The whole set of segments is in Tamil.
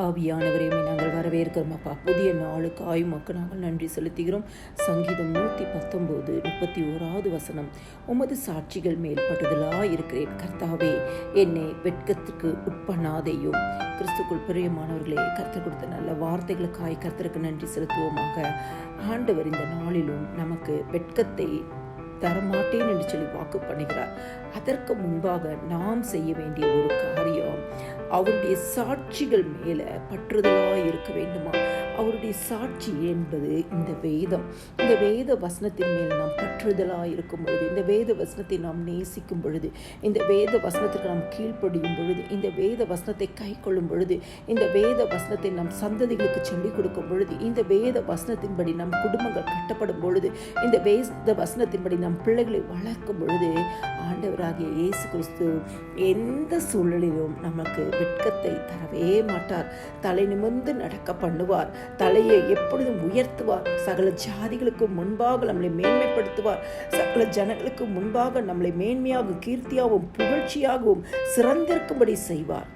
ஆவியானவரையுமே நாங்கள் வரவேற்கிறோம். அப்பா புதிய நாளுக்கு ஆயுமாக்கு நாங்கள் நன்றி செலுத்துகிறோம். சங்கீதம் நூற்றி பத்தொம்போது முப்பத்தி ஓராவது வசனம். உமது சாட்சிகள் மேல் இருக்கிறேன். கர்த்தாவே என்னை வெட்கத்துக்கு உட்பண்ணாதேயும் கிறிஸ்துக்குள் பிரியமானவர்களே கர்த்தர் கொடுத்த நல்ல வார்த்தைகளுக்காய் கர்த்தருக்கு நன்றி செலுத்துவோமாக. ஆண்டவர் இந்த நாளிலும் நமக்கு வெட்கத்தை தரமாட்டேன் என்று சொல்லி வாக்கு பண்ணுகிறார். அதற்கு முன்பாக நாம் செய்ய வேண்டிய ஒரு காரியம் அவருடைய சாட்சிகள் மேல பற்றுதலாக இருக்க வேண்டுமா? அவருடைய சாட்சி என்பது இந்த வேதம். இந்த வேத வசனத்தின் மேல் நாம் பற்றுதலாக இருக்கும் பொழுது இந்த வேத வசனத்தை நாம் நேசிக்கும் பொழுது இந்த வேத வசனத்திற்கு நாம் கீழ்ப்படியும் பொழுது இந்த வேத வசனத்தை கை கொள்ளும் பொழுது இந்த வேத வசனத்தை நம் சந்ததிகளுக்கு சொல்லிக் கொடுக்கும் பொழுது இந்த வேத வசனத்தின்படி நம் குடும்பங்கள் கட்டப்படும் பொழுது இந்த வேத வசனத்தின்படி நம் பிள்ளைகளை வளர்க்கும் பொழுது ஆண்டவராகிய இயேசு கிறிஸ்து எந்த சூழலிலும் நமக்கு வெட்கத்தை தரவே மாட்டார். தலை நிமிர்ந்து நடக்க பண்ணுவார். தலையை எப்பொழுதும் உயர்த்துவார். சகல ஜாதிகளுக்கு முன்பாக நம்மளை மேன்மைப்படுத்துவார். சகல ஜனங்களுக்கு முன்பாக நம்மளை மேன்மையாகவும் கீர்த்தியாகவும் புகழ்ச்சியாகவும் சிறந்திருக்கும்படி செய்வார்.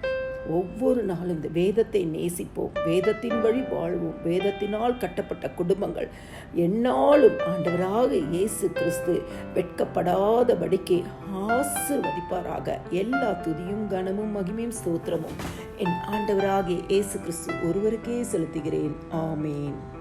ஒவ்வொரு நாளும் இந்த வேதத்தை நேசிப்போம் வேதத்தின் வழி வாழ்வோம் வேதத்தினால் கட்டப்பட்ட குடும்பங்கள். என்னாலும் ஆண்டவராக இயேசு கிறிஸ்து வெட்கப்படாதபடிக்கு ஆசிர்வதிப்பாராக. எல்லா துதியும் கனமும் மகிமையும் ஸ்தோத்திரமும் என் ஆண்டவராகிய இயேசு கிறிஸ்து ஒருவருக்கே செலுத்துகிறேன். ஆமேன்.